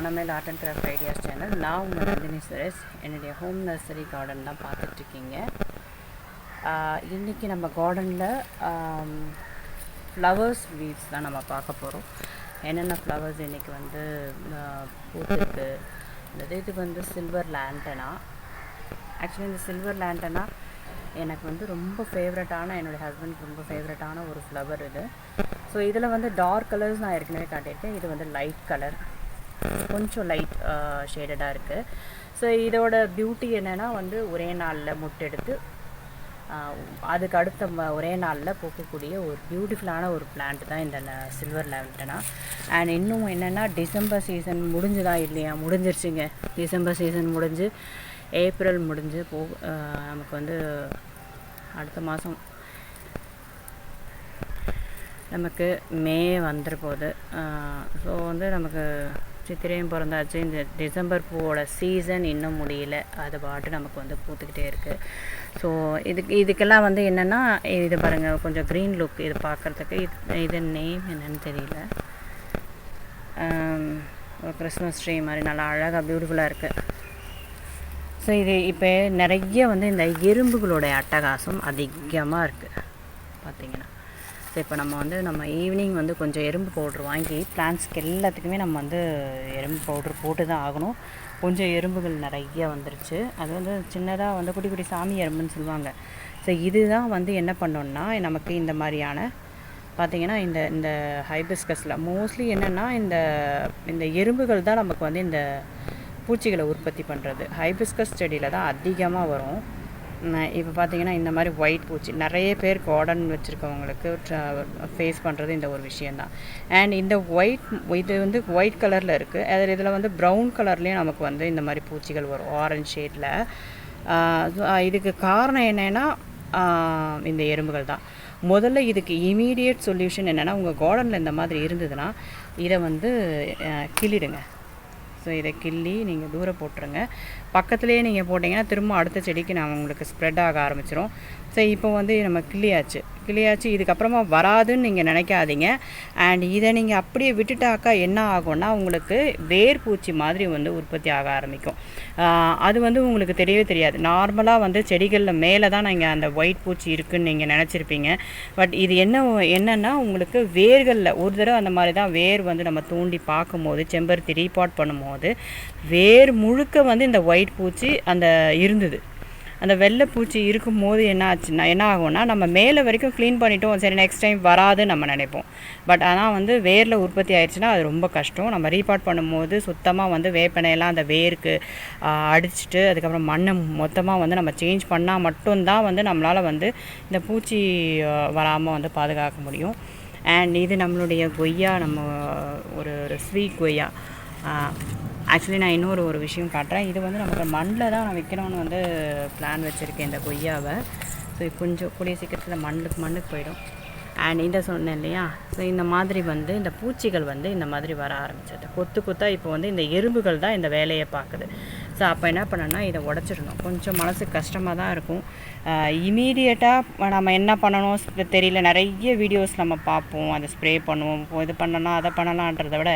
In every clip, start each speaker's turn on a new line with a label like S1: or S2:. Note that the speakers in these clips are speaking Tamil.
S1: வனமேல் art and craft ideas channel நான் உங்கள் நந்தினி சுரேஷ். என்னுடைய ஹோம் நர்சரி கார்டன் தான் பார்த்துட்ருக்கீங்க. இன்றைக்கி நம்ம கார்டனில் ஃப்ளவர்ஸ் வீட்ஸ் தான் நம்ம பார்க்க போகிறோம் என்னென்ன ஃப்ளவர்ஸ் இன்றைக்கி வந்து பூத்துருக்கு பூத்திருக்கு? இந்த இது வந்து சில்வர் லேண்டனா ஆக்சுவலி இந்த சில்வர் லேண்டனா எனக்கு வந்து ரொம்ப ஃபேவரட்டான என்னுடைய ஹஸ்பண்ட் ரொம்ப ஃபேவரட்டான ஒரு ஃப்ளவர் இது. ஸோ இதில் வந்து டார்க் கலர்ஸ் நான் ஏற்கனவே காட்டியிருக்கேன். இது வந்து லைட் கலர் கொஞ்சம் லைட் ஷேடடாக இருக்குது ஸோ இதோட பியூட்டி என்னென்னா வந்து ஒரே நாளில் முட்டெடுத்து அதுக்கு அடுத்த ஒரே நாளில் பூக்கக்கூடிய ஒரு பியூட்டிஃபுல்லான ஒரு பிளான்ட் தான் இந்த சில்வர் லேவண்டனா அண்ட் இன்னும் என்னென்னா டிசம்பர் சீசன் முடிஞ்சுதா இல்லையா? முடிஞ்சிருச்சுங்க. டிசம்பர் சீசன் முடிஞ்சு ஏப்ரல் முடிஞ்சு போ நமக்கு வந்து அடுத்த மாதம் நமக்கு மே வந்துட ஸோ வந்து நமக்கு சித்திரையும் பிறந்தாச்சு. இந்த டிசம்பர் பூவோட சீசன் இன்னும் முடியல. அது பாட்டு நமக்கு வந்து பூத்துக்கிட்டே இருக்குது ஸோ இதுக்கு இதுக்கெல்லாம் வந்து என்னென்னா இது பாருங்கள் கொஞ்சம் க்ரீன் லுக் இது பார்க்குறதுக்கு இது இது நேம் என்னன்னு தெரியல. ஒரு கிறிஸ்மஸ் ட்ரீ மாதிரி நல்லா அழகாக பியூட்டிஃபுல்லாக இருக்குது ஸோ இது இப்போ நிறைய வந்து இந்த எறும்புகளோட அட்டகாசம் அதிகமாக இருக்குது பார்த்தீங்கன்னா ஸோ இப்போ நம்ம வந்து நம்ம ஈவினிங் வந்து கொஞ்சம் எறும்பு பவுட்ரு வாங்கி பிளான்ஸ்க்கு எல்லாத்துக்குமே நம்ம வந்து எறும்பு பவுட்ரு போட்டு தான் ஆகணும். கொஞ்சம் எறும்புகள் நிறைய வந்துருச்சு. அது வந்து சின்னதாக வந்து குட்டி குட்டி சாமி எறும்புன்னு சொல்லுவாங்க. ஸோ இதுதான் வந்து என்ன பண்ணோன்னா நமக்கு இந்த மாதிரியான பார்த்திங்கன்னா இந்த இந்த ஹைபிஸ்கஸில் மோஸ்ட்லி என்னென்னா இந்த இந்த எறும்புகள் தான் நமக்கு வந்து இந்த பூச்சிகளை உற்பத்தி பண்ணுறது ஹைபிஸ்கஸ் செடியில் தான் அதிகமாக வரும். இப்போ பார்த்தீங்கன்னா இந்த மாதிரி ஒயிட் பூச்சி நிறைய பேர் கார்டன் வச்சுருக்கவங்களுக்கு ஃபேஸ் பண்ணுறது இந்த ஒரு விஷயந்தான் அண்ட் இந்த ஒயிட் இது வந்து ஒயிட் கலரில் இருக்குது அதில் இதில் வந்து ப்ரௌன் கலர்லேயும் நமக்கு வந்து இந்த மாதிரி பூச்சிகள் வரும் ஆரஞ்ச் ஷேடில் இதுக்கு காரணம் என்னென்னா இந்த எறும்புகள் தான். முதல்ல இதுக்கு இமீடியட் சொல்யூஷன் என்னென்னா உங்கள் கார்டனில் இந்த மாதிரி இருந்ததுன்னா இதை வந்து கிளிடுங்க ஸோ இதை கிள்ளி நீங்கள் தூர போட்டுருங்க. பக்கத்துலேயே நீங்கள் போட்டிங்கன்னா திரும்ப அடுத்த செடிக்கு நான் உங்களுக்கு ஸ்ப்ரெட் ஆக ஆரம்பிச்சிரும். ஸோ இப்போ வந்து நம்ம கிள்ளியாச்சு. கிள்ளியாச்சு இதுக்கப்புறமா வராதுன்னு நீங்கள் நினைக்காதீங்க. அண்ட் இதை நீங்கள் அப்படியே விட்டுட்டாக்கா என்ன ஆகும்னா உங்களுக்கு வேர் பூச்சி மாதிரி வந்து உற்பத்தி ஆக ஆரம்பிக்கும். அது வந்து உங்களுக்கு தெரியவே தெரியாது. நார்மலாக வந்து செடிகளில் மேலே தான் நீங்கள் அந்த ஒயிட் பூச்சி இருக்குன்னு நீங்கள் நினச்சிருப்பீங்க. பட் இது என்ன என்னென்னா உங்களுக்கு வேர்களில் ஒரு தடவை அந்த மாதிரி தான் வேர் வந்து நம்ம தூண்டி பார்க்கும்போது செம்பருத்தி ரீபாட் பண்ணும்போது வேர் முழுக்க வந்து இந்த ஒயிட் பூச்சி அந்த இருந்தது. அந்த வெள்ளை பூச்சி இருக்கும்போது என்ன ஆச்சுன்னா என்ன ஆகும்னா நம்ம மேலே வரைக்கும் க்ளீன் பண்ணிட்டோம். சரி நெக்ஸ்ட் டைம் வராதுன்னு நம்ம நினைப்போம். பட் ஆனால் வந்து வேரில் உற்பத்தி ஆயிடுச்சுன்னா அது ரொம்ப கஷ்டம். நம்ம ரீபாட் பண்ணும்போது சுத்தமாக வந்து வேப்பனையெல்லாம் அந்த வேருக்கு அடிச்சுட்டு அடிச்சிட்டு அதுக்கப்புறம் மண்ணை மொத்தமாக வந்து நம்ம சேஞ்ச் பண்ணால் மட்டும்தான் வந்து நம்மளால் வந்து இந்த பூச்சி வராமல் வந்து பாதுகாக்க முடியும். அண்ட் இது நம்மளுடைய கொய்யா நம்ம ஒரு ஒரு ஸ்வீட் கொய்யா. ஆக்சுவலி நான் இன்னொரு ஒரு விஷயம் காட்டுறேன். இது வந்து நமக்கு மண்ணில் தான் நான் வைக்கணும்னு வந்து பிளான் வச்சுருக்கேன் இந்த கொய்யாவை. ஸோ கொஞ்சம் கூடிய சீக்கிரத்தில் மண்ணுக்கு மண்ணுக்கு போயிடும். அண்ட் இதை சொன்னேன் இல்லையா? ஸோ இந்த மாதிரி வந்து இந்த பூச்சிகள் வந்து இந்த மாதிரி வர ஆரம்பிச்சது. கொத்து கொத்தாக இப்போ வந்து இந்த எறும்புகள் தான் இந்த வேலையை பார்க்குது. ஸோ அப்போ என்ன பண்ணணும்னா இதை உடச்சிடணும். கொஞ்சம் மனசு கஷ்டமாக தான் இருக்கும். இமீடியட்டாக நம்ம என்ன பண்ணணும் தெரியல. நிறைய வீடியோஸ் நம்ம பார்ப்போம். அதை ஸ்ப்ரே பண்ணுவோம். இது பண்ணலாம் அதை பண்ணலான்றதை விட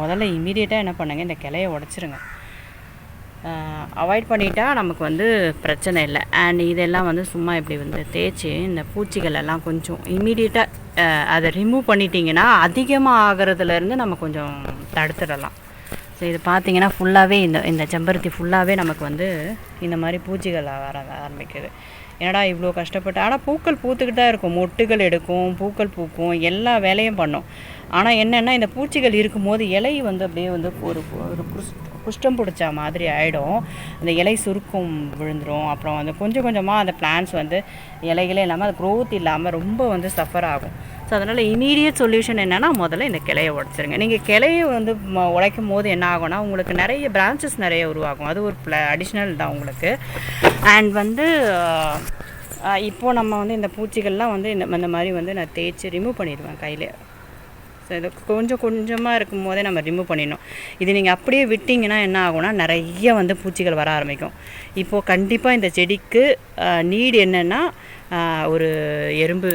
S1: முதல்ல இமீடியட்டாக என்ன பண்ணுங்க இந்த கிளையை உடச்சிருங்க. அவாய்ட் பண்ணிட்டா நமக்கு வந்து பிரச்சனை இல்லை. அண்ட் இதெல்லாம் வந்து சும்மா இப்படி வந்து தேய்ச்சி இந்த பூச்சிகள் எல்லாம் கொஞ்சம் இமீடியட்டாக அதை ரிமூவ் பண்ணிட்டீங்கன்னா அதிகமாக ஆகிறதுலேருந்து நம்ம கொஞ்சம் தடுத்துடலாம். ஸோ இது பார்த்தீங்கன்னா ஃபுல்லாகவே இந்த இந்த செம்பருத்தி ஃபுல்லாகவே நமக்கு வந்து இந்த மாதிரி பூச்சிகள் வர ஆரம்பிக்குது. என்னடா இவ்வளோ கஷ்டப்பட்டு ஆனால் பூக்கள் பூத்துக்கிட்டு தான் இருக்கும். மொட்டுகள் எடுக்கும் பூக்கள் பூக்கும் எல்லா வேலையும் பண்ணும். ஆனால் என்னென்னா இந்த பூச்சிகள் இருக்கும்போது இலை வந்து அப்படியே வந்து ஒரு ஒரு குஷ் குஷ்டம் பிடிச்ச மாதிரி ஆகிடும் அந்த இலை சுருக்கம் விழுந்துடும் அப்புறம் வந்து கொஞ்சம் கொஞ்சமாக அந்த பிளான்ஸ் வந்து இலைகளே இல்லாமல் அது க்ரோத் இல்லாமல் ரொம்ப வந்து சஃபர் ஆகும். ஸோ அதனால் இமீடியட் சொல்யூஷன் என்னென்னா முதல்ல இந்த கிளையை உடச்சிருங்க. நீங்கள் கிளையை வந்து உடைக்கும் போது என்ன ஆகும்னா உங்களுக்கு நிறைய பிரான்ச்சஸ் நிறைய உருவாகும். அது ஒரு ப்ள அடிஷ்னல் தான் உங்களுக்கு. அண்ட் வந்து இப்போது நம்ம வந்து இந்த பூச்சிகள்லாம் வந்து இந்த இந்த மாதிரி வந்து நான் தேய்ச்சி ரிமூவ் பண்ணிடுவேன் கையிலே. ஸோ இது கொஞ்சம் கொஞ்சமாக இருக்கும் போதே நம்ம ரிமூவ் பண்ணிடணும். இது நீங்கள் அப்படியே விட்டிங்கன்னா என்ன ஆகும்னா நிறைய வந்து பூச்சிகள் வர ஆரம்பிக்கும். இப்போது கண்டிப்பாக இந்த செடிக்கு நீடு என்னென்னா ஒரு எறும்பு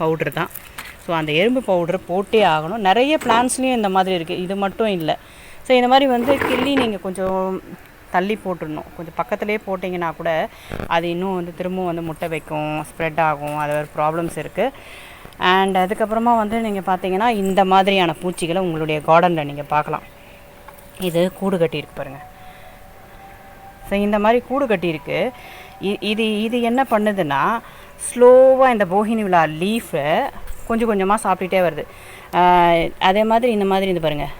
S1: பவுட்ரு தான். ஸோ அந்த எறும்பு பவுட்ரு போட்டே ஆகணும். நிறைய பிளான்ஸ்லேயும் இந்த மாதிரி இருக்குது இது மட்டும் இல்லை. ஸோ ஸோ இந்த மாதிரி வந்து கிள்ளி நீங்கள் கொஞ்சம் தள்ளி போட்டுடணும். கொஞ்சம் பக்கத்துலேயே போட்டிங்கன்னா கூட அது இன்னும் வந்து திரும்பவும் வந்து முட்டை வைக்கும் ஸ்ப்ரெட் ஆகும். அது ஒரு ப்ராப்ளம்ஸ் இருக்குது அண்ட் அதுக்கப்புறமா வந்து நீங்கள் பார்த்தீங்கன்னா இந்த மாதிரியான பூச்சிகளை உங்களுடைய கார்டனில் நீங்கள் பார்க்கலாம். இது கூடு கட்டியிருக்கு பாருங்கள் ஸோ இந்த மாதிரி கூடு கட்டியிருக்கு இ- இது இது என்ன பண்ணுதுன்னா ஸ்லோவாக இந்த போகினி விழா லீஃபை கொஞ்சம் கொஞ்சமாக சாப்பிட்டுட்டே வருது. அதே மாதிரி இந்த மாதிரி இது பாருங்கள்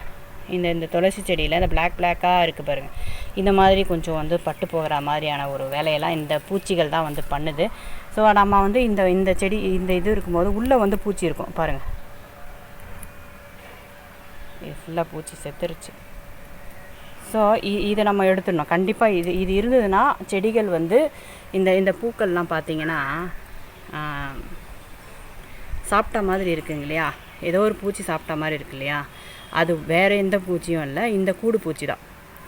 S1: இந்த இந்த துளசி செடியில் இந்த பிளாக் பிளாக்காக இருக்குது பாருங்கள் இந்த மாதிரி கொஞ்சம் வந்து பட்டு போகிற மாதிரியான ஒரு வேலையெல்லாம் இந்த பூச்சிகள் தான் வந்து பண்ணுது. ஸோ நம்ம வந்து இந்த இந்த செடி இந்த இது இருக்கும்போது உள்ளே வந்து பூச்சி இருக்கும். பாருங்கள் இது ஃபுல்லாக பூச்சி செத்துருச்சு. ஸோ இதை நம்ம எடுத்துடணும். கண்டிப்பாக இது இது இருந்ததுன்னா செடிகள் வந்து இந்த இந்த பூக்கள்லாம் பார்த்தீங்கன்னா சாப்பிட்ட மாதிரி இருக்குங்க இல்லையா? ஏதோ ஒரு பூச்சி சாப்பிட்ட மாதிரி இருக்கு இல்லையா? அது வேறு எந்த பூச்சியும் இல்லை. இந்த கூடு பூச்சி தான்.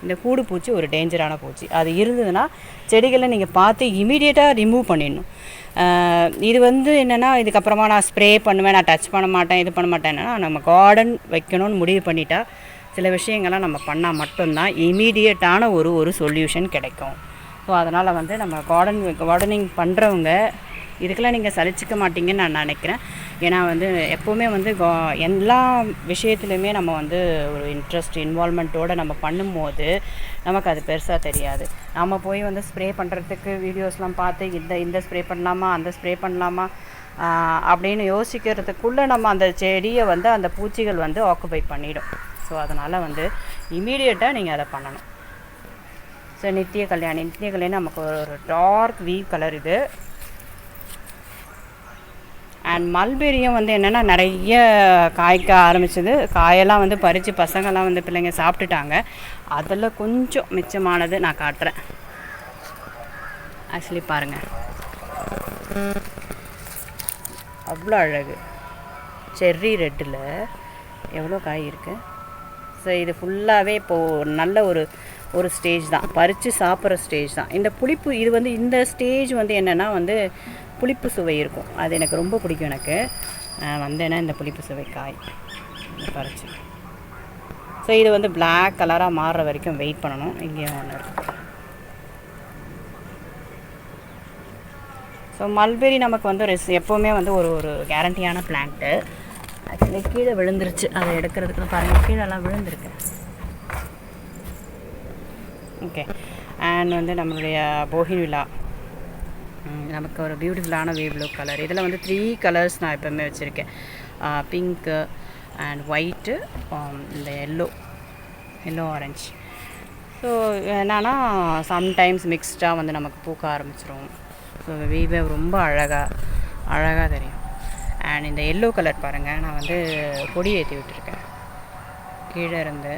S1: இந்த கூடு பூச்சி ஒரு டேஞ்சரான பூச்சி. அது இருந்ததுன்னா செடிகளை நீங்கள் பார்த்து இமீடியட்டாக ரிமூவ் பண்ணிடணும். இது வந்து என்னென்னா இதுக்கப்புறமா நான் ஸ்ப்ரே பண்ணுவேன் நான் டச் பண்ண மாட்டேன் இது பண்ண மாட்டேன்னா நம்ம கார்டன் வைக்கணும்னு முடிவு பண்ணிட்டா சில விஷயங்கள்லாம் நம்ம பண்ணால் மட்டும்தான் இமீடியட்டான ஒரு ஒரு சொல்யூஷன் கிடைக்கும். ஸோ அதனால் வந்து நம்ம கார்டன் கார்டனிங் பண்ணுறவங்க இதுக்கெல்லாம் நீங்கள் சலிச்சிக்க மாட்டீங்கன்னு நான் நினைக்கிறேன். ஏன்னா வந்து எப்போவுமே வந்து எல்லா விஷயத்துலையுமே நம்ம வந்து ஒரு இன்ட்ரெஸ்ட் இன்வால்மெண்ட்டோடு நம்ம பண்ணும்போது நமக்கு அது பெருசாக தெரியாது. நம்ம போய் வந்து ஸ்ப்ரே பண்ணுறதுக்கு வீடியோஸ்லாம் பார்த்து இந்த இந்த ஸ்ப்ரே பண்ணலாமா அந்த ஸ்ப்ரே பண்ணலாமா அப்படின்னு யோசிக்கிறதுக்குள்ளே நம்ம அந்த செடியை வந்து அந்த பூச்சிகள் வந்து ஆக்குபை பண்ணிடும். ஸோ அதனால் வந்து இமீடியட்டாக நீங்கள் அதை பண்ணணும். ஸோ நித்திய கல்யாணி நித்திய கல்யாணி நமக்கு ஒரு டார்க் வீவ் கலர் இது. அண்ட் மல்பெரியும் வந்து என்னென்னா நிறைய காய்க்க ஆரம்பிச்சது. காயெல்லாம் வந்து பறித்து பசங்கள்லாம் வந்து பிள்ளைங்க சாப்பிட்டுட்டாங்க. அதில் கொஞ்சம் மிச்சமானது நான் காட்டுறேன். ஆக்சுவலி பாருங்கள் அவ்வளோ அழகு. செர்ரி ரெட்டில் எவ்வளோ காய் இருக்குது ஸோ இது ஃபுல்லாகவே இப்போது நல்ல ஒரு ஒரு ஸ்டேஜ் தான். பறித்து சாப்பிட்ற ஸ்டேஜ் தான். இந்த புளிப்பு இது வந்து இந்த ஸ்டேஜ் வந்து என்னென்னா வந்து புளிப்பு சுவை இருக்கும். அது எனக்கு ரொம்ப பிடிக்கும் எனக்கு. வந்தேன்னா இந்த புளிப்பு சுவை காய் பறிச்சு. ஸோ இது வந்து பிளாக் கலராக மாறுற வரைக்கும் வெயிட் பண்ணணும். இங்கேயும் ஒன்று இருக்குது ஸோ மல்பெரி நமக்கு வந்து ரெஸ் எப்போவுமே வந்து ஒரு ஒரு கேரண்டியான பிளான்ட்டு ஆக்சுவலி கீழே விழுந்துருச்சு. அதை எடுக்கிறதுக்கு பாருங்கள் கீழெல்லாம் விழுந்திருக்கு. ஓகே அண்ட் வந்து நம்மளுடைய போகின் விழா. நமக்கு ஒரு பியூட்டிஃபுல்லான வே ப்ளூ கலர் இதில் வந்து த்ரீ கலர்ஸ் நான் எப்போவுமே வச்சுருக்கேன். பிங்க்கு அண்ட் ஒயிட்டு um, இந்த எல்லோ எல்லோ ஆரஞ்சு ஸோ என்னன்னா சம்டைம்ஸ் மிக்ஸ்டாக வந்து நமக்கு பூக்க ஆரம்பிச்சிரும். ஸோ வீவே ரொம்ப அழகாக அழகாக தெரியும். அண்ட் இந்த எல்லோ கலர் பாருங்கள் நான் வந்து கொடி ஏற்றி விட்டுருக்கேன். கீழே இருந்து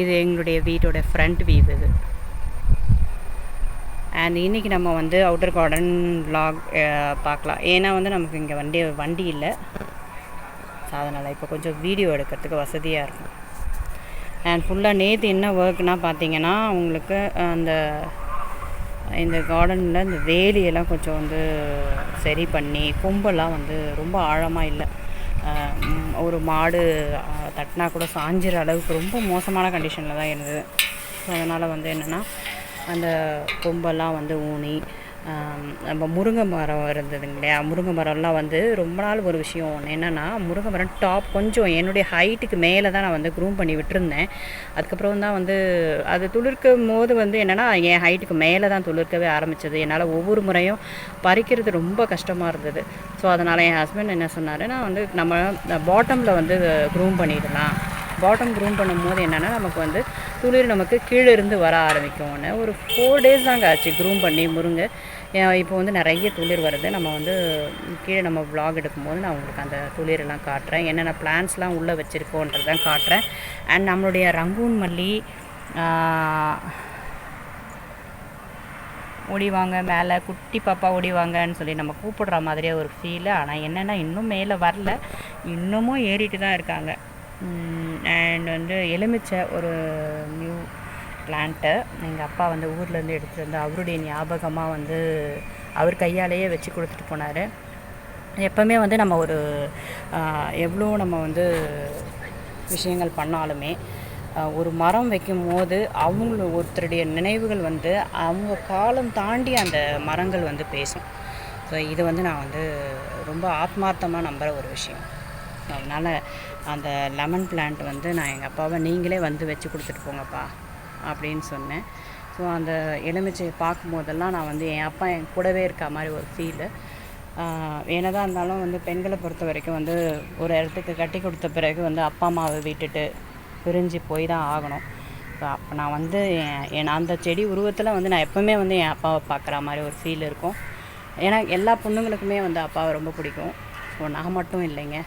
S1: இது எங்களுடைய வீட்டோட ஃப்ரண்ட் வியூ இது. அண்ட் இன்றைக்கி நம்ம வந்து அவுட்டர் கார்டன் ப்ளாக் பார்க்கலாம். ஏன்னா வந்து நமக்கு இங்கே வண்டி வண்டி இல்லை. அதனால் இப்போ கொஞ்சம் வீடியோ எடுக்கிறதுக்கு வசதியாக இருக்கும். அண்ட் ஃபுல்லாக நேற்று என்ன ஒர்க்னால் பார்த்தீங்கன்னா உங்களுக்கு அந்த இந்த கார்டனில் இந்த வேலியெல்லாம் கொஞ்சம் வந்து சரி பண்ணி கொம்பெல்லாம் வந்து ரொம்ப ஆழமாக இல்லை. ஒரு மாடு தட்டினா கூட சாஞ்சிற அளவுக்கு ரொம்ப மோசமான கண்டிஷனில் தான் இருந்தது. ஸோ அதனால் வந்து என்னென்னா அந்த கொம்பெல்லாம் வந்து ஊனி நம்ம முருங்கை மரம் இருந்ததுங்க இல்லையா? முருங்கை மரம்லாம் வந்து ரொம்ப நாள் ஒரு விஷயம் ஒன்று என்னென்னா முருங்கை மரம் டாப் கொஞ்சம் என்னுடைய ஹைட்டுக்கு மேலே தான் நான் வந்து க்ரூம் பண்ணி விட்டுருந்தேன். அதுக்கப்புறம் தான் வந்து அது துளிர்க்கும் போது வந்து என்னென்னா என் ஹைட்டுக்கு மேலே தான் துளிர்க்கவே ஆரம்பித்தது என்னால் ஒவ்வொரு முறையும் பறிக்கிறது ரொம்ப கஷ்டமாக இருந்தது. ஸோ அதனால் என் ஹஸ்பண்ட் என்ன சொன்னார் நான் வந்து நம்ம பாட்டமில் வந்து க்ரூம் பண்ணிடலாம். பாட்டம் க்ரூம் பண்ணும்போது என்னென்னா நமக்கு வந்து துளிர் நமக்கு கீழே இருந்து வர ஆரம்பிக்கும்னு. ஒரு ஃபோர் டேஸ் தாங்க ஆச்சு க்ரூம் பண்ணி முருங்கை. இப்போ வந்து நிறைய துளிர் வருது. நம்ம வந்து கீழே நம்ம vlog எடுக்கும்போது நான் உங்களுக்கு அந்த துளிரெல்லாம் காட்டுறேன். என்னென்ன பிளான்ஸ்லாம் உள்ளே வச்சுருக்கோன்றதான் காட்டுறேன். அண்ட் நம்மளுடைய ரங்கூன் மல்லி ஓடிவாங்க மேலே குட்டி பாப்பா ஓடிவாங்கன்னு சொல்லி நம்ம கூப்பிடுற மாதிரியே ஒரு ஃபீலு ஆனால் என்னென்னா இன்னும் மேலே வரல. இன்னமும் ஏறிட்டு தான் இருக்காங்க. அண்ட் வந்து எலுமிச்சை ஒரு நியூ பிளான்ட்டை எங்கள் அப்பா வந்து ஊர்லேருந்து எடுத்துகிட்டு வந்து அவருடைய ஞாபகமாக வந்து அவர் கையாலேயே வச்சு கொடுத்துட்டு போனார். எப்போவுமே வந்து நம்ம ஒரு எவ்வளோ நம்ம வந்து விஷயங்கள் பண்ணாலுமே ஒரு மரம் வைக்கும் போது அவங்கள ஒருத்தருடைய நினைவுகள் வந்து அவங்க காலம் தாண்டி அந்த மரங்கள் வந்து பேசும். ஸோ இது வந்து நான் வந்து ரொம்ப ஆத்மார்த்தமாக நம்புகிற ஒரு விஷயம். அதனால் அந்த லெமன் பிளான்ட் வந்து நான் எங்கள் அப்பாவை நீங்களே வந்து வச்சு கொடுத்துட்டு போங்கப்பா. அப்படின்னு சொன்னேன். ஸோ அந்த எலுமிச்சையை பார்க்கும்போதெல்லாம் நான் வந்து என் அப்பா என் கூடவே இருக்க மாதிரி ஒரு ஃபீலு என்னதான் இருந்தாலும் வந்து பெண்களை பொறுத்த வரைக்கும் வந்து ஒரு இடத்துக்கு கட்டி கொடுத்த பிறகு வந்து அப்பா அம்மாவை விட்டுட்டு பிரிஞ்சு போய் தான் ஆகணும். ஸோ அப்போ நான் வந்து என் அந்த செடி உருவத்தில் வந்து நான் எப்போவுமே வந்து என் அப்பாவை பார்க்குற மாதிரி ஒரு ஃபீல் இருக்கும். ஏன்னா எல்லா பொண்ணுங்களுக்குமே வந்து அப்பாவை ரொம்ப பிடிக்கும். ஸோ நான் மட்டும் இல்லைங்க.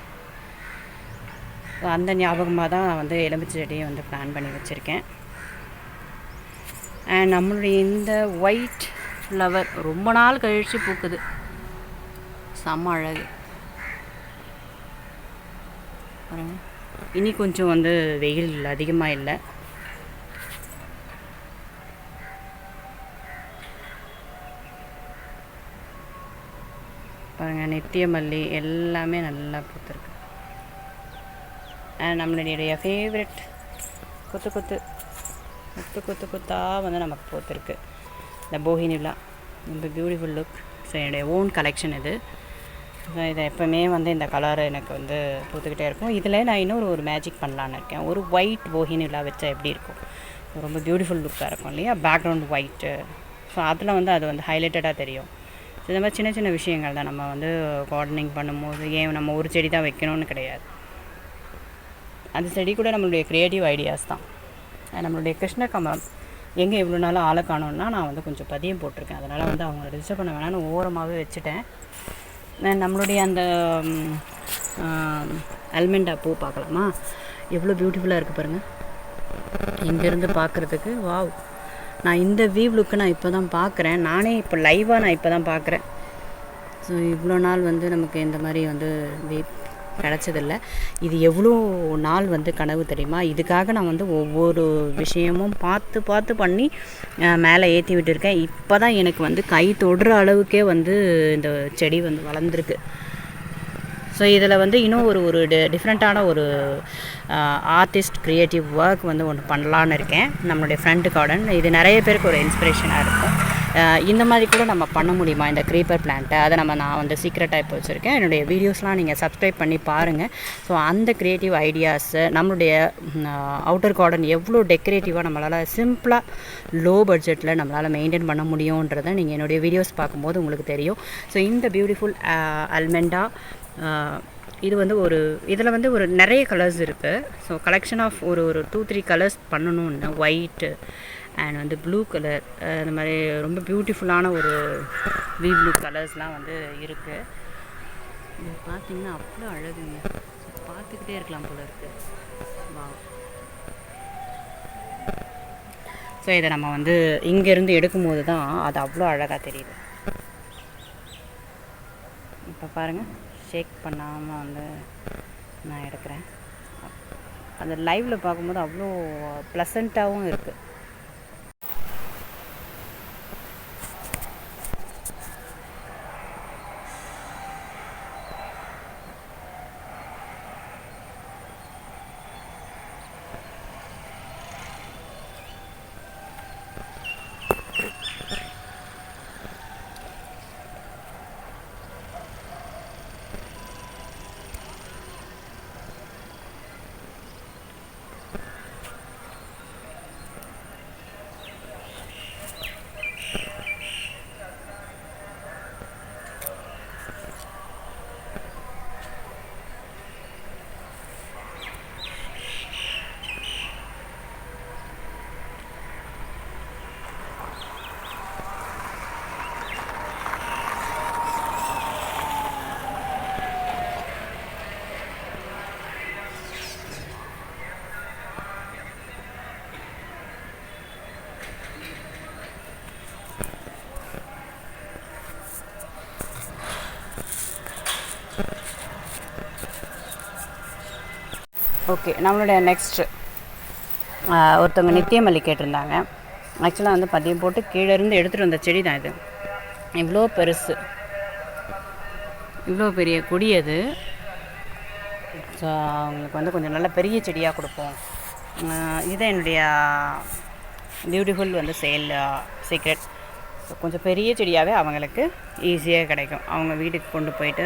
S1: ஸோ அந்த ஞாபகமாக தான் நான் வந்து எலுமிச்சை செடியை வந்து பிளான் பண்ணி வச்சுருக்கேன். அண்ட் நம்மளுடைய இந்த ஒயிட் ஃப்ளவர் ரொம்ப நாள் கழித்து பூக்குது. செம்ம அழகு. இனி கொஞ்சம் வந்து வெயில் அதிகமாக இல்லை. பாருங்கள் நித்திய மல்லி எல்லாமே நல்லா பூத்துருக்கு. அண்ட் நம்மளுடைய ஃபேவரட் கொத்து கொத்து. கொத்து கொத்து கொத்தாக வந்து நமக்கு போத்திருக்கு. இந்த போகினிலா ரொம்ப பியூட்டிஃபுல் லுக் ஸோ என்னுடைய ஓன் கலெக்ஷன் இது. ஸோ இதை எப்போவுமே வந்து இந்த கலர் எனக்கு வந்து பூத்துக்கிட்டே இருக்கும். இதில் நான் இன்னொரு ஒரு மேஜிக் பண்ணலான்னு இருக்கேன். ஒரு ஒயிட் போகினிலா வச்சா எப்படி இருக்கும்? ரொம்ப பியூட்டிஃபுல் லுக்காக இருக்கும் இல்லையா? பேக்ரவுண்ட் ஒயிட்டு ஸோ அதில் வந்து அது வந்து ஹைலைட்டடாக தெரியும். ஸோ இந்த மாதிரி சின்ன சின்ன விஷயங்கள் தான் நம்ம வந்து கார்டனிங் பண்ணும்போது ஏன் நம்ம ஒரு செடி தான் வைக்கணும்னு கிடையாது. அந்த செடி கூட நம்மளுடைய க்ரியேட்டிவ் ஐடியாஸ் தான். நம்மளுடைய கிருஷ்ணகமலம் எங்கே இவ்வளோ நாள் ஆளை காணோன்னா நான் வந்து கொஞ்சம் பதியம் போட்டிருக்கேன். அதனால் வந்து அவங்க ரிஜிஸ்டர் பண்ண வேணாம்னு ஓரமாகவே வச்சுட்டேன். நம்மளுடைய அந்த அல்மெண்டா பூ பார்க்கலாமா? எவ்வளோ பியூட்டிஃபுல்லாக இருக்குது பாருங்கள் இங்கேருந்து பார்க்குறதுக்கு வாவ் நான் இந்த வியூ லுக்கு நான் இப்போ தான் பார்க்குறேன். நானே இப்போ லைவாக நான் இப்போ தான் பார்க்குறேன். ஸோ இவ்வளோ நாள் வந்து நமக்கு இந்த மாதிரி வந்து வீ கிடச்சதில்ல இது எவ்வளோ நாள் வந்து கனவு தெரியுமா? இதுக்காக நான் வந்து ஒவ்வொரு விஷயமும் பார்த்து பார்த்து பண்ணி மேலே ஏற்றி விட்டுருக்கேன். இப்போ தான் எனக்கு வந்து கை தொடுற அளவுக்கே வந்து இந்த செடி வந்து வளர்ந்துருக்கு. ஸோ இதில் வந்து இன்னும் ஒரு ஒரு டிஃப்ரெண்ட்டான ஒரு ஆர்டிஸ்ட் க்ரியேட்டிவ் ஒர்க் வந்து ஒன்று பண்ணலான்னு இருக்கேன். நம்மளுடைய ஃப்ரண்ட் கார்டன். இது நிறைய பேருக்கு ஒரு இன்ஸ்பிரேஷனாக இருக்கும். இந்த மாதிரி கூட நம்ம பண்ண முடியுமா? இந்த க்ரீப்பர் பிளான்ட்டை அதை நம்ம நான் வந்து சீக்ரெட்டாக இப்போ வச்சுருக்கேன். என்னுடைய வீடியோஸ்லாம் நீங்கள் சப்ஸ்கிரைப் பண்ணி பாருங்கள் ஸோ அந்த க்ரியேட்டிவ் ஐடியாஸு நம்மளுடைய அவுட்டர் கார்டன் எவ்வளோ டெக்கரேட்டிவாக நம்மளால் சிம்பிளாக லோ பட்ஜெட்டில் நம்மளால் மெயின்டைன் பண்ண முடியுன்றதை நீங்கள் என்னுடைய வீடியோஸ் பார்க்கும்போது உங்களுக்கு தெரியும். ஸோ இந்த பியூட்டிஃபுல் அல்மெண்டா இது வந்து ஒரு இதில் வந்து ஒரு நிறைய கலர்ஸ் இருக்குது ஸோ கலெக்ஷன் ஆஃப் ஒரு ஒரு டூ த்ரீ கலர்ஸ் பண்ணணும்னு ஒயிட்டு அண்ட் வந்து ப்ளூ கலர் இந்த மாதிரி ரொம்ப பியூட்டிஃபுல்லான ஒரு வி ப்ளூ கலர்ஸ்லாம் வந்து இருக்குது இது பார்த்தீங்கன்னா அவ்வளோ அழகுங்க. பார்த்துக்கிட்டே இருக்கலாம் போல இருக்குது வா ஸோ இதை நம்ம வந்து இங்கேருந்து எடுக்கும்போது தான் அது அவ்வளோ அழகாக தெரியுது. இப்போ பாருங்கள் ஷேக் பண்ணாமல் வந்து நான் எடுக்கிறேன். அந்த லைவில் பார்க்கும்போது அவ்வளோ ப்ளசண்ட்டாகவும் இருக்குது ஓகே நம்மளுடைய நெக்ஸ்ட்டு ஒருத்தவங்க நித்தியமல்லி கேட்டிருந்தாங்க. ஆக்சுவலாக வந்து பதியம் போட்டு கீழே இருந்து எடுத்துகிட்டு வந்த செடி தான் இது. இவ்வளோ பெருசு. இவ்வளோ பெரிய கொடி அது. ஸோ அவங்களுக்கு வந்து கொஞ்சம் நல்ல பெரிய செடியாக கொடுப்போம். இதுதான் என்னுடைய பியூட்டிஃபுல் வந்து சேல் சீக்ரெட் கொஞ்சம் பெரிய செடியாகவே அவங்களுக்கு ஈஸியாக கிடைக்கும். அவங்க வீட்டுக்கு கொண்டு போயிட்டு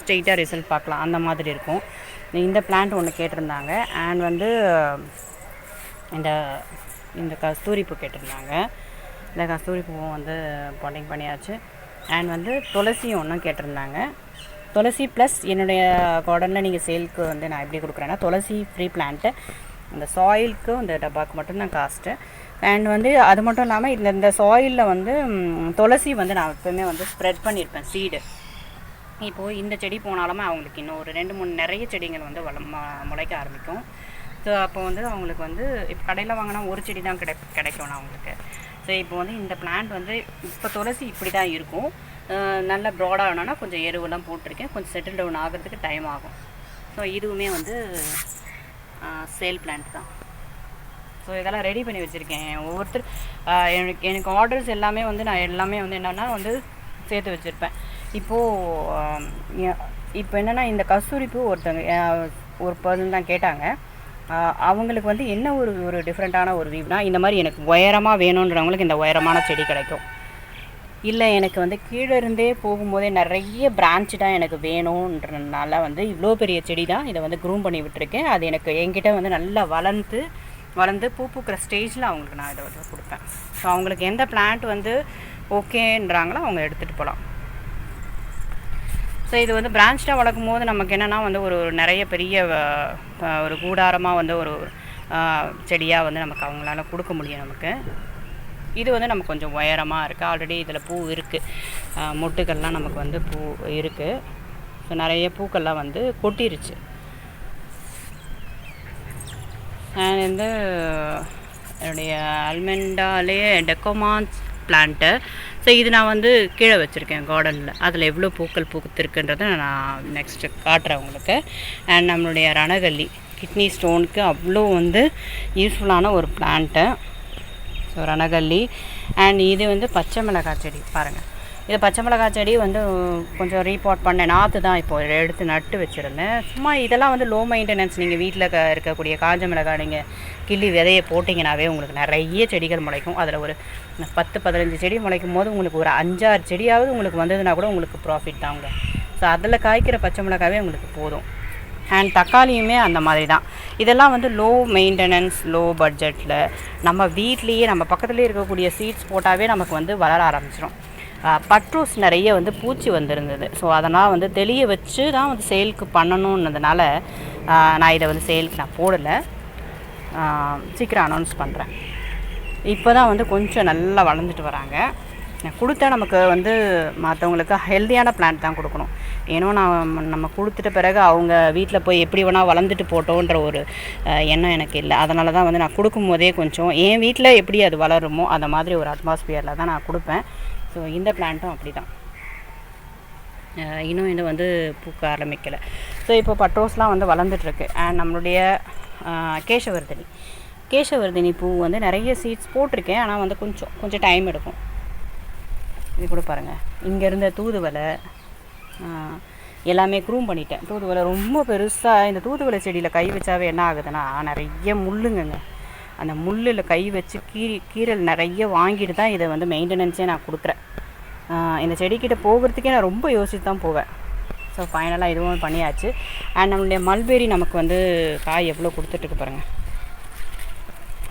S1: ஸ்ட்ரெயிட்டாக ரிசல்ட் பார்க்கலாம். அந்த மாதிரி இருக்கும். இந்த பிளான்ட் ஒன்று கேட்டிருந்தாங்க. அண்ட் வந்து இந்த இந்த கஸ்தூரி பூ கேட்டிருந்தாங்க. இந்த கஸ்தூரி பூவும் வந்து பாண்டிங் பண்ணியாச்சு. அண்ட் வந்து துளசி ஒன்றும் கேட்டிருந்தாங்க. துளசி ப்ளஸ் என்னுடைய கார்டனில் நீங்கள் சேல்க்கு வந்து நான் எப்படி கொடுக்குறேன்னா துளசி ஃப்ரீ பிளான்ட்டு இந்த சாயிலுக்கும் இந்த டப்பாக்கு மட்டும்தான் காஸ்ட்டு. அண்ட் வந்து அது மட்டும் இல்லாமல் இந்த இந்த சாயிலில் வந்து துளசி வந்து நான் எப்போவுமே வந்து ஸ்ப்ரெட் பண்ணியிருப்பேன் சீடு இப்போது இந்த செடி போனாலுமே அவங்களுக்கு இன்னும் ஒரு ரெண்டு மூணு நிறைய செடிகள் வந்து வள முளைக்க ஆரம்பிக்கும். ஸோ அப்போ வந்து அவங்களுக்கு வந்து இப்போ கடையில் வாங்கினா ஒரு செடி தான் கிடை கிடைக்கும் அவங்களுக்கு. ஸோ இப்போ வந்து இந்த பிளான்ட் வந்து இப்போ துளசி இப்படி தான் இருக்கும். நல்லா நல்ல ப்ராடாக கொஞ்சம் எருவெல்லாம் போட்டிருக்கேன். கொஞ்சம் செட்டில் டவுன் ஆகிறதுக்கு டைம் ஆகும். ஸோ இதுவுமே வந்து சேல் பிளான்ட் தான். ஸோ இதெல்லாம் ரெடி பண்ணி வச்சுருக்கேன். ஒவ்வொருத்தர் எனக்கு எனக்கு ஆர்டர்ஸ் எல்லாமே வந்து நான் எல்லாமே வந்து என்னென்னா வந்து சேர்த்து வச்சுருப்பேன். இப்போது இப்போ என்னென்னா இந்த கஸ்தூரி பூ ஒருத்தவங்க ஒரு பர்சன் தான் கேட்டாங்க. அவங்களுக்கு வந்து என்ன ஒரு ஒரு டிஃப்ரெண்ட்டான ஒரு வியூனா இந்த மாதிரி எனக்கு உயரமாக வேணுன்றவங்களுக்கு இந்த உயரமான செடி கிடைக்கும். இல்லை எனக்கு வந்து கீழே இருந்தே போகும்போதே நிறைய பிரான்ச்சாக எனக்கு வேணுன்றதுனால வந்து இவ்வளோ பெரிய செடி தான் இதை வந்து க்ரூம் பண்ணி விட்டுருக்கேன். அது எனக்கு என்கிட்ட வந்து நல்லா வளர்ந்து வளர்ந்து பூ பூக்கிற ஸ்டேஜில் அவங்களுக்கு நான் இதை வந்து கொடுப்பேன். ஸோ அவங்களுக்கு எந்த பிளான்ட் வந்து ஓகேன்றாங்களோ அவங்க எடுத்துகிட்டு போகலாம். ஸோ இது வந்து பிரான்ச்டாக வளர்க்கும் போது நமக்கு என்னென்னா வந்து ஒரு நிறைய பெரிய ஒரு கூடாரமாக வந்து ஒரு செடியாக வந்து நமக்கு அவங்களால கொடுக்க முடியும் நமக்கு. இது வந்து நமக்கு கொஞ்சம் உயரமாக இருக்குது ஆல்ரெடி இதில் பூ இருக்குது மொட்டுக்கள்லாம் நமக்கு வந்து பூ இருக்குது ஸோ நிறைய பூக்கள்லாம் வந்து கொட்டிருச்சு. அண்ட் வந்து என்னுடைய அல்மெண்டாலே டெக்கோமான்ஸ் பிளான்ட்டு ஸோ இது நான் வந்து கீழே வச்சுருக்கேன் கார்டனில் அதில் எவ்வளோ பூக்கள் பூத்திருக்குன்றதை நான் நெக்ஸ்ட்டு காட்டுறேன் உங்களுக்கு. அண்ட் நம்மளுடைய ரணகல்லி கிட்னி ஸ்டோனுக்கு அவ்வளோ வந்து யூஸ்ஃபுல்லான ஒரு பிளான்ட்டு ஸோ ரணகல்லி. அண்ட் இது வந்து பச்சை மிளகாய் செடி பாருங்கள் இது பச்சை மிளகாய் செடி வந்து கொஞ்சம் ரீபாட் பண்ணேன் நாற்று தான் இப்போ எடுத்து நட்டு வச்சுருந்தேன். சும்மா இதெல்லாம் வந்து லோ மெயின்டெனன்ஸ் நீங்கள் வீட்டில் க இருக்கக்கூடிய காஞ்ச மிளகாய் நீங்கள் கிள்ளி விதையை போட்டிங்கனாவே உங்களுக்கு நிறைய செடிகள் முளைக்கும். அதில் ஒரு பத்து பதினஞ்சு செடி முளைக்கும் போது உங்களுக்கு ஒரு அஞ்சாறு செடியாவது உங்களுக்கு வந்ததுன்னா கூட உங்களுக்கு ப்ராஃபிட் தாங்க ஸோ அதில் காய்க்கிற பச்சை மிளகாவே உங்களுக்கு போதும். அண்ட் தக்காளியுமே அந்த மாதிரி தான். இதெல்லாம் வந்து லோ மெயின்டெனன்ஸ் லோ பட்ஜெட்டில் நம்ம வீட்லேயே நம்ம பக்கத்துலேயே இருக்கக்கூடிய சீட்ஸ் போட்டாவே நமக்கு வந்து வளர ஆரம்பிச்சிடும் பட்ரூஸ் நிறைய வந்து பூச்சி வந்திருந்தது. ஸோ அதனால் வந்து தெளிய வச்சு தான் வந்து சேலுக்கு பண்ணணுன்னதுனால நான் இதை வந்து சேலுக்கு நான் போடலை. சீக்கிரம் அனௌன்ஸ் பண்ணுறேன் இப்போ தான் வந்து கொஞ்சம் நல்லா வளர்ந்துட்டு வராங்க. நான் கொடுத்தா நமக்கு வந்து மற்றவங்களுக்கு ஹெல்த்தியான பிளான்ட் தான் கொடுக்கணும். ஏன்னா நான் நம்ம கொடுத்துட்ட பிறகு அவங்க வீட்டில் போய் எப்படி வேணால் வளர்ந்துட்டு போட்டோன்ற ஒரு எண்ணம் எனக்கு இல்லை. அதனால தான் வந்து நான் கொடுக்கும் போதே கொஞ்சம் என் வீட்டில் எப்படி அது வளருமோ அந்த மாதிரி ஒரு அட்மாஸ்பியரில் தான் நான் கொடுப்பேன். ஸோ இந்த பிளான்ட்டும் அப்படி தான் இன்னும் இது வந்து பூக்க ஆரம்பிக்கலை. ஸோ இப்போ பட்ரோஸ்லாம் வந்து வளர்ந்துட்டுருக்கு. அண்ட் நம்மளுடைய கேசவர்தினி. கேசவர்தினி பூ வந்து நிறைய சீட்ஸ் போட்டிருக்கேன். ஆனால் வந்து கொஞ்சம் கொஞ்சம் டைம் எடுக்கும். இது கூட பாருங்கள் இங்கே இருந்த தூதுவளை எல்லாமே க்ரூம் பண்ணிட்டேன். தூதுவளை ரொம்ப பெருசாக இந்த தூதுவளை செடியில் கை வச்சாவே என்ன ஆகுதுன்னா நிறைய முள்ளுங்கங்க. அந்த முள்ளில் கை வச்சு கீரி கீரல் நிறைய வாங்கிட்டு தான் இதை வந்து மெயின்டெனன்ஸே நான் கொடுக்குறேன். இந்த செடிக்கிட்ட போகிறதுக்கே நான் ரொம்ப யோசித்து தான் போவேன். ஸோ ஃபைனலாக இதுவும் பண்ணியாச்சு. அண்ட் நம்மளுடைய மல்பெரி நமக்கு வந்து காய் எவ்வளோ கொடுத்துட்ருக்கு பாருங்கள்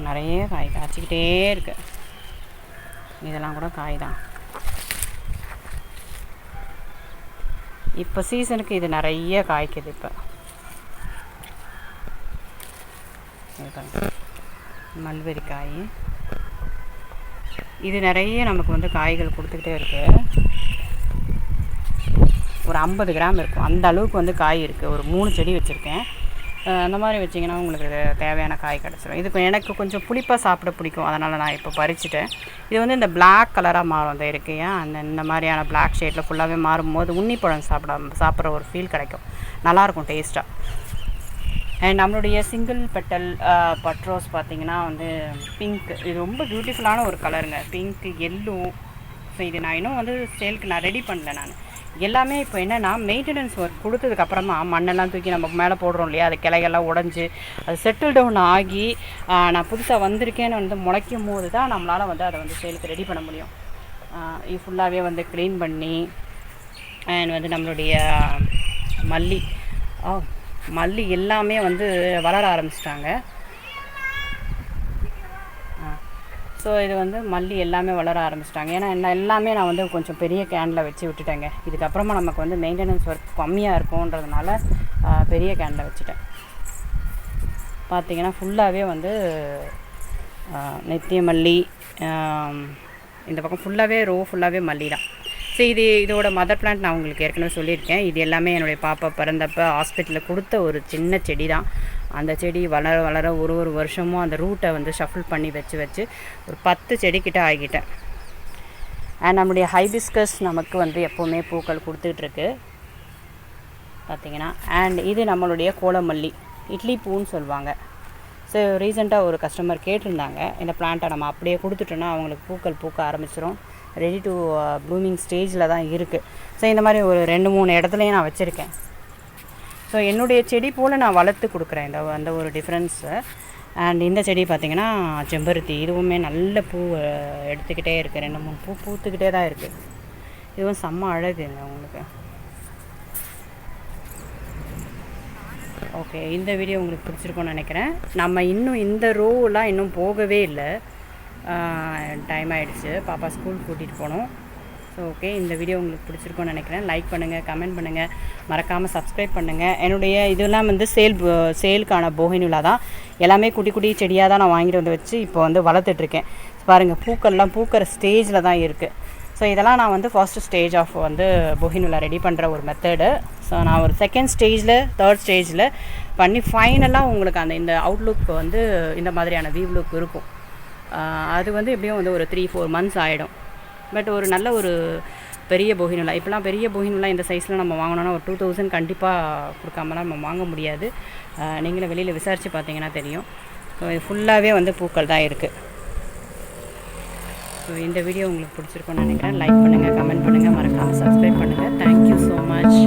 S1: நிறைய காய் காய்ச்சிக்கிட்டே இருக்கு. இதெல்லாம் கூட காய் தான். இப்போ சீசனுக்கு இது நிறைய காய்க்குது இப்போ. இது பாருங்க. மல்பெரி காய் இது நிறைய நமக்கு வந்து காய்கள் கொடுத்துக்கிட்டே இருக்குது ஒரு ஐம்பது கிராம் இருக்கும். அந்த அளவுக்கு வந்து காய் இருக்குது ஒரு மூணு செடி வச்சுருக்கேன். அந்த மாதிரி வச்சிங்கன்னா உங்களுக்கு தேவையான காய் கிடச்சிரும். இது எனக்கு கொஞ்சம் புளிப்பாக சாப்பிட பிடிக்கும். அதனால் நான் இப்போ பறிச்சுட்டேன். இது வந்து இந்த பிளாக் கலராக மாறும். அந்த இருக்கையா அந்த இந்த மாதிரியான பிளாக் ஷேடில் ஃபுல்லாகவே மாறும்போது உன்னிப்பழம் சாப்பிட சாப்பிட்ற ஒரு ஃபீல் கிடைக்கும். நல்லாயிருக்கும் டேஸ்ட்டாக அண்ட் நம்மளுடைய சிங்கிள் பெட்டல் பட்ரோஸ் பார்த்திங்கன்னா வந்து பிங்க் இது ரொம்ப பியூட்டிஃபுல்லான ஒரு கலருங்க பிங்க் எல்லோ ஸோ இது நான் இன்னும் வந்து சேலுக்கு நான் ரெடி பண்ணல நான். எல்லாமே இப்போ என்னென்னா மெயின்டெனன்ஸ் ஒர்க் கொடுத்ததுக்கப்புறமா மண்ணெல்லாம் தூக்கி நம்ம மேலே போடுறோம் இல்லையா? அது கிளைகள்லாம் உடஞ்சி அது செட்டில் டவுன் ஆகி நான் புதுசாக வந்திருக்கேன்னு வந்து முளைக்கும் போது தான் நம்மளால் வந்து அதை வந்து சேலுக்கு ரெடி பண்ண முடியும். இது ஃபுல்லாகவே வந்து க்ளீன் பண்ணி அண்ட் வந்து நம்மளுடைய மல்லி. மல்லி எல்லாமே வந்து வளர ஆரம்பிச்சிட்டாங்க. ஸோ இது வந்து மல்லி எல்லாமே வளர ஆரம்பிச்சிட்டாங்க. ஏன்னா என்ன எல்லாமே நான் வந்து கொஞ்சம் பெரிய கேனில் வச்சு விட்டுட்டேங்க. இதுக்கப்புறமா நமக்கு வந்து மெயின்டெனன்ஸ் ஒர்க் கம்மியாக இருக்கும்ன்றதுனால பெரிய கேனில் வச்சுட்டேன். பார்த்தீங்கன்னா ஃபுல்லாகவே வந்து நெத்திய நித்திய மல்லி இந்த பக்கம் ஃபுல்லாகவே ரோ ஃபுல்லாகவே மல்லி தான் ஸோ இது இதோட மதர் பிளான்ட் நான் உங்களுக்கு ஏற்கனவே சொல்லியிருக்கேன். இது எல்லாமே என்னுடைய பாப்பா பிறந்தப்போ ஹாஸ்பிட்டலில் கொடுத்த ஒரு சின்ன செடி தான் அந்த செடி வளர வளர ஒரு ஒரு வருஷமும் அந்த ரூட்டை வந்து ஷஃபிள் பண்ணி வச்சு வச்சு ஒரு பத்து செடிக்கிட்ட ஆகிட்டேன். அண்ட் நம்முடைய ஹைபிஸ்கஸ் நமக்கு வந்து எப்போவுமே பூக்கள் கொடுத்துட்ருக்கு பார்த்தீங்கன்னா அண்ட் இது நம்மளுடைய கோலமல்லி இட்லி பூன்னு சொல்லுவாங்க. ஸோ ரீசெண்டாக ஒரு கஸ்டமர் கேட்டிருந்தாங்க. இந்த பிளான்ட்டை நம்ம அப்படியே கொடுத்துட்டோன்னா அவங்களுக்கு பூக்கள் பூக்க ஆரம்பிச்சிடும் ரெடி டு ப்ளூமிங் ஸ்டேஜில் தான் இருக்குது ஸோ இந்த மாதிரி ஒரு ரெண்டு மூணு இடத்துலையும் நான் வச்சுருக்கேன். ஸோ என்னுடைய செடி போல் நான் வளர்த்து கொடுக்குறேன். இந்த அந்த ஒரு டிஃப்ரென்ஸு அண்ட் இந்த செடி பார்த்திங்கன்னா செம்பருத்தி இதுவுமே நல்ல பூ எடுத்துக்கிட்டே இருக்குது ரெண்டு மூணு பூ பூத்துக்கிட்டே தான் இருக்குது இதுவும் செம்ம அழகுங்க உங்களுக்கு. ஓகே இந்த வீடியோ உங்களுக்கு பிடிச்சிருக்கும்னு நினைக்கிறேன். நம்ம இன்னும் இந்த ரோவெலாம் இன்னும் போகவே இல்லை. டைம் ஆகிடுச்சு பாப்பா ஸ்கூல் கூட்டிகிட்டு போனோம். ஸோ ஓகே இந்த வீடியோ உங்களுக்கு பிடிச்சிருக்கும்னு நினைக்கிறேன். லைக் பண்ணுங்கள் கமெண்ட் பண்ணுங்கள் மறக்காமல் சப்ஸ்கிரைப் பண்ணுங்கள் என்னுடைய இதெல்லாம் வந்து சேல் சேலுக்கான போகினுலா தான். எல்லாமே குட்டி குட்டி செடியாக தான் நான் வாங்கிட்டு வந்து வச்சு இப்போ வந்து வளர்த்துட்ருக்கேன் பாருங்கள் பூக்கள்லாம் பூக்கிற ஸ்டேஜில் தான் இருக்குது ஸோ இதெல்லாம் நான் வந்து ஃபர்ஸ்ட் ஸ்டேஜ் ஆஃப் வந்து பொஹினுலா ரெடி பண்ணுற ஒரு மெத்தடு ஸோ நான் ஒரு செகண்ட் ஸ்டேஜில் தேர்ட் ஸ்டேஜில் பண்ணி ஃபைனலாக உங்களுக்கு அந்த இந்த அவுட்லுக் வந்து இந்த மாதிரியான வியூ லுக் இருக்கும். அது வந்து எப்படியும் வந்து ஒரு த்ரீ ஃபோர் மந்த்ஸ் ஆகிடும் பட் ஒரு நல்ல ஒரு பெரிய போகினுலா இப்போலாம் பெரிய போகினுலா இந்த சைஸில் நம்ம வாங்கினோன்னா ஒரு டூ தௌசண்ட் கண்டிப்பாக கொடுக்காமலாம் நம்ம வாங்க முடியாது. நீங்களும் வெளியில் விசாரித்து பார்த்தீங்கன்னா தெரியும். ஸோ ஃபுல்லாகவே வந்து பூக்கள் தான் இருக்குது ஸோ இந்த வீடியோ உங்களுக்கு பிடிச்சிருக்கும்னு நினைக்கிறேன். லைக் பண்ணுங்கள் கமெண்ட் பண்ணுங்கள் மறக்காமல் சப்ஸ்கிரைப் பண்ணுங்கள் தேங்க்யூ ஸோ மச்